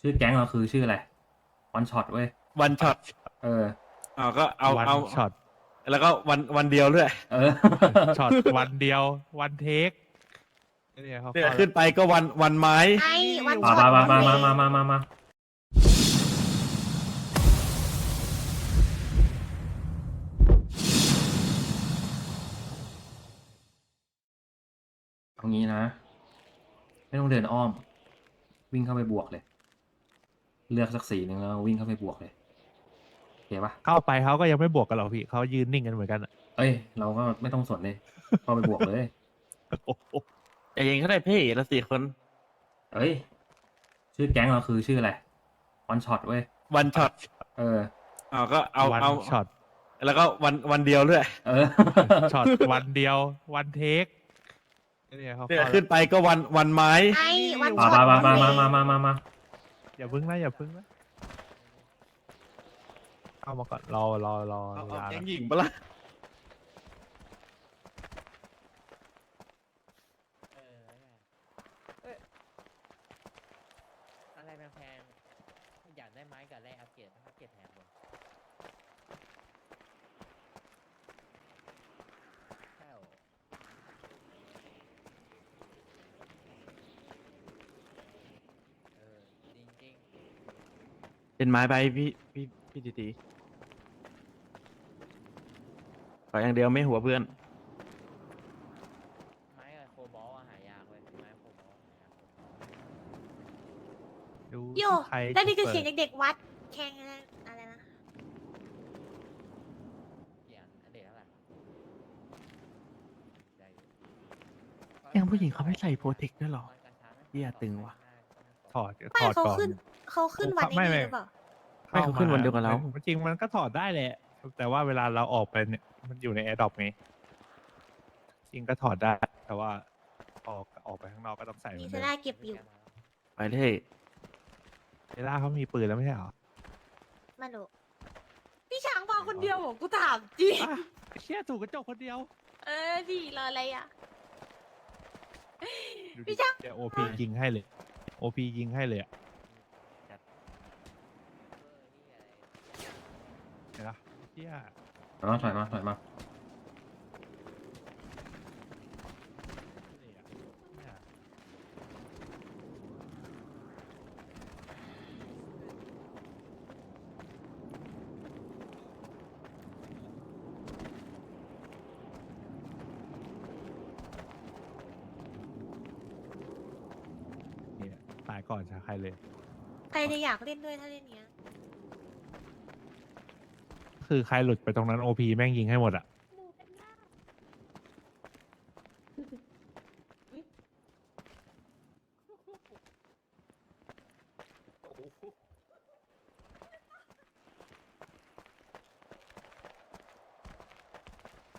ชื่อแก๊งเราคือชื่ออะไรวันช็อตเว้ย วันช็อตเออ เอาก็เอาวันเอาช็อตแล้วก็วันวันเดียวด้วยเออ ช็อตวันเดียว วันเทคเนี่ยเขาเนี่ยเข้าขึ้นไปก็วันวันไม้ ไอ้วันมาช็อตมามาวันมาเวมามามามาเอางี้นะ ไม่ต้องเดินอ้อม วิ่งเข้าไปบวกเลย เลือกสักสีหนึ่งแล้ววิ่งเข้าไปบวกเลยโอเคปะเข้าไปเขาก็ยังไม่บวกกันหรอกพี่เขายืนนิ่งกันเหมือนกันอะเอ้ย เราก็ไม่ต้องสนเลยเข้าไปบวกเลย โอ้โหแต่ยังก็ได้เพ่ละสี่คนเอ้ย ชื่อแก๊งเราคือชื่ออะไรวันช็อตเว้ย วันช็อตเออ เอาก็เอาวันเอาช็อตแล้วก็วันวันเดียวด้วยเออ ช็อตวันเดียววันเทคเนี่ยเขาเนี่ยเข้าขึ้นไปก็วันวันไม้ ไอ้วันมาช็อต มามาวันมาเวมามามามา อย่าพึ่งนะอย่าพึ่งนะเข้ามาก่อนรอรอรอเอาเวเอาลาแกนะงหญิงปะล่ะเออเอ้ยอะไรแพงๆอยากได้ไม้กับอะไรอัปเกรดอัปเกรดแพงกว่าใช่เหรอเออจริง เป็นไม้ใบพี่พี่พี่ตีตีขออย่างเดียวไม่หัวเพื่อนๆไม้กับโคบอลอะหายากเว้ยไม้โคบอลหายากดูโยใครแล้วนี่คือจะเสียงปิดเด็กๆวัดแข่งอะไรนะเปลี่ยนอันเดตเท่าไหร่ได้อยู่ยังผู้หญิงเขาไม่ใส่โปรเทคด้วยเหรอมันกระช้าไม่เหี้ยตึงว่ะ ถอดไม่ถอดเขาก่อนขึ้น เขาขึ้นวันไม่นี้ไม่หรือเปล่า ไม่เขาขึ้นวันเดียวกับเรา จริงมันก็ถอดได้แหละ แต่ว่าเวลาเราออกไปเนี่ยมันอยู่ในแอร์ดรอปไงจริงก็ถอดได้ แต่ว่าออกออกไปข้างนอกก็ต้องใส่เหมีมือนเซเดิมน่าเก็บอยู่ไปเลยเวลาเขามีปืนแล้วไม่ใช่เหรอมาดูพี่ช้างมาคนเดียวเหรอกูถามจริง อะเชี่ยถูกกระจกคนเดียวเออดีรออะไรอะ ดูพี่ดิจ๊ะ เดี๋ยวโอพียิงให้เลย โอพียิงให้เลยอะเห็นปะเชี่ยถอยมาถอยมาถอยมาเลยอะเนี่ยเนี่ยตายก่อนชาใครเลย ใครจะอยากเล่นด้วยถ้าเล่นเนี้ย คือใครหลุดไปตรงนั้นโอพีแม่งยิงให้หมดอะหมูเป็นหน้า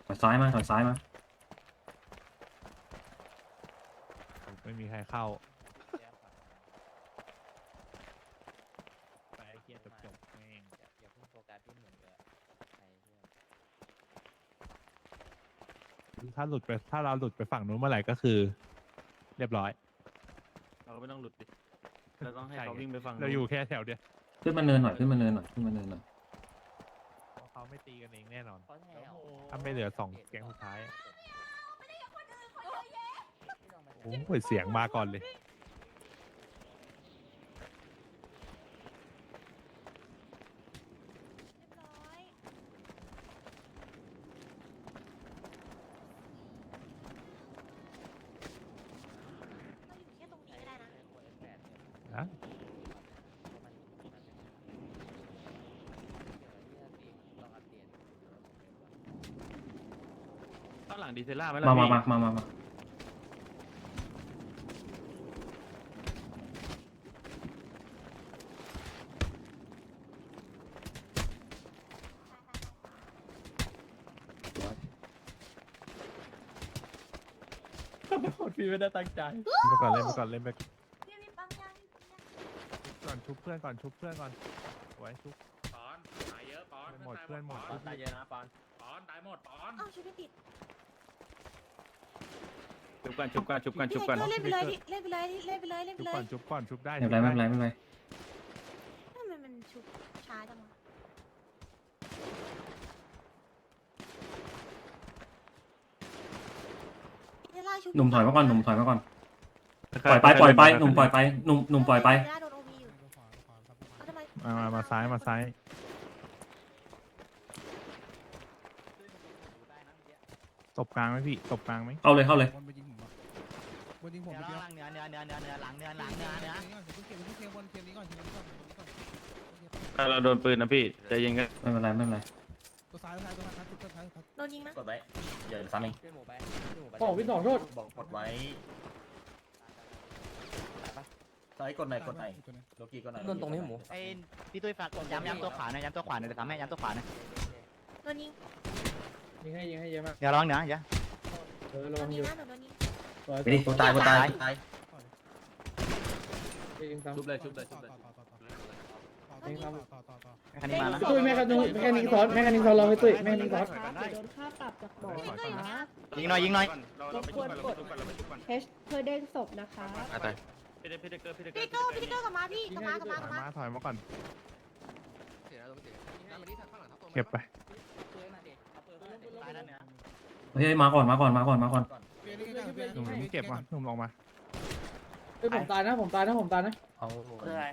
ถอยซ้ายมาถอยซ้ายมาไม่มีใครเข้าไปไอ้เกียจบจบๆแม่งอย่าอย่าเพิ่งโฟกัสที่เหมือนเลยใครเพื่อน ถ้าหลุดไปถ้าเราหลุดไปฝั่งนู้นเมื่อไหร่ก็คือ เรียบร้อย เราก็ไม่ต้องหลุดดิเราต้องให้เขาวิ่งไปฝั่งเราอยู่แค่แถวเดียวขึ้นมาเนินหน่อยขึ้นมาเนินหน่อยขึ้นมาเนินหน่อยเพราะเขาไม่ตีกันเองแน่นอนเพราะแถวถ้าไม่เหลือสองแก๊งสุดท้าย โอ้โอ้ยเสียงมาก่อนเลย เรียบร้อยเราอยู่แค่ตรงนี้ก็ได้นะ นะข้างหลังดีเซล่าไหมล่ะมามาพี่มามามามาร้อยพี่ไม่ได้ตั้งใจ เล่นไปก่อนเล่นไปก่อนเล่นไป ชุบเพื่อนก่อนชุบเพื่อนก่อนไว้ชุบ ปอนตายเยอะปอนหมดเพื่อนหมด ปอนตายเยอะนะปอนปอนตายหมดปอนอ้าชุบไม่ติดชุบกันชุบกันชุบกันชุบกันพี่เล่นไปเลยพี่เล่นไปเลยพี่เล่นไปเลยเล่นไปชุบเลก่อยนชุบก่อนชุบได้ไม่เล็นไรไม่เป็นไรไม่เป็นไรทำไมมันชุบช้าจังวะพี่เดล่าชุบหนุ่มถอยมาก่อนหนุ่มถอยมาก่อนปล่อยไปปล่อยไปหนุ่มปล่อยไปหนุ่มหนุ่มปล่อยไป มมามามาซ้ายมาซ้ายตบกลางไหมพี่ตบกลางไหมเข้าเลยเข้าเลยบอลไปยิงผมอะบอลยิงผมเดี๋ยวไปเดียวหลังเนื้อเนื้อเนื้อเนื้อเนื้อหลังเนื้อหลังเนื้อเนื้อเพิ่งเก็บเพิ่งเก็บบอลเกมนี้ก่อนเกมนี้ก่อนเกมนี้ก่อนถ้าเราโดนปืนนะพี่ใจเย็นกันไม่เป็นไรไม่เป็นไรตัวซ้ายตัวซ้ายตัวซ้ายตัวซ้ายตัวซ้ายโดนยิงนะกดไว้เดี๋ยวซ้ำเองช่วยหมูไปช่วยหมูไปโอ้พี่สองโทษบอกกดไว้ ซ้ายกดหน่อยกดหน่อยโลกี้กดหน่อยโดนตรงนี้หมูไอ้พี่ตุ้ยฝากกดย้ำย้ำตัวขวาหน่อยย้ำตัวขวาหน่อยเดี๋ยวทำให้ย้ำตัวขวาหน่อยโดนยิงยิงให้ยิงให้เยอะมากเดี๋ยวร้องเนื้อเดี๋ยวเออโดลองนอยิงยู่นะหนูโดนยิงไปดิตัวตายตัวตายตัวตายยิงซ้ำชุบเลยชุบเลยชุบเลยต่อต่อต่อคันนี้มานะตุ้ยแม่คันนึงแม่คันนึงซ้อนแม่คันนึงซ้อนลองไปตุ้ยแม่คันนึงซ้อนครับเดี๋ยวโดนค่าปรับจากบ่อพี่ก็อยู่นะยิงหน่อยยิงหน่อยเราเราไปชุบก่อนเราไปชุบก่อนเราไปชุบก่อนเฮชเพื่อเด้งศพนะคะพี่ เด็กพี่เด็กเกอร์พี่เด็กเกอพี่ร์โก้พี่โก้กลับมาพี่กลับมากลับมากลับมามาถอยมาก่อนเก็บไปตายแล้วเนื้อเฮ้ยมาก่อนมาก่อนมาก่อนมาก่อนหนุ่มเก็บมาหนุ่มลงมาเฮ้ยผมตายนะผมตายนะผมตายนะเอาคืออะไร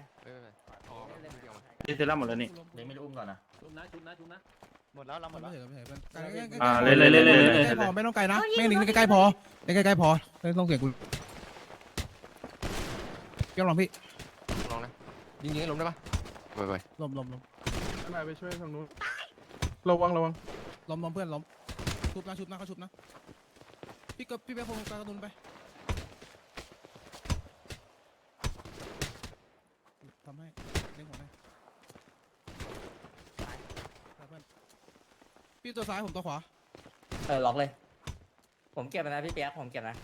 พี่เซรั่มหมดแล้วนี่เล็งไม่ได้อุ้มก่อนนะชุบนะชุบนะชุบนะหมดแล้วเราหมดแล้วอ่าเลยเลยเลยเลยเลยใกล้พอไม่ต้องไกลนะไม่ลิงใกล้ๆพอใกล้ๆพอไม่ต้องเสียงกู เกี่ยวลองพี่ลองนะยิงยิงให้ล้มได้ปะไปไปลมลมลมมาไปช่วยทางนู้นระวังระวังล้มล้มเพื่อนล้มชุบนะชุบนะเขาชุบนะพี่ก็พี่ไปพงกระตุนไปทำให้เล่นหัวให้เพื่อนพี่ตัวซ้ายผมตัวขวาเออล็อกเลย ผมเก็บนะพี่เปียกผมเก็บนะ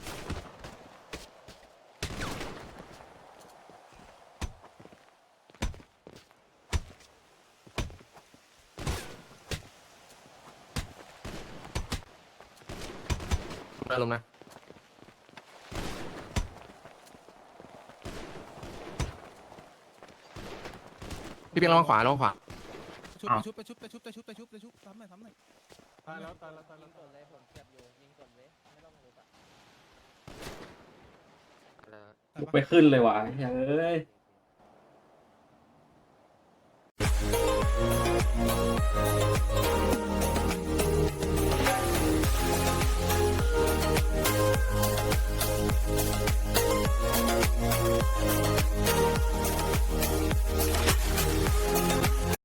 อารมนะพี่เป็นระวงขวาระวังขวาชุบไปชุบไปชุบไปชุบไปชุบไปชุบไปชุบซ้ำหน่อยซ้ำหน่อยตายแล้วตายแล้วตายแล้วตายแล้วไปขึ้นเลยวะเฮ้ย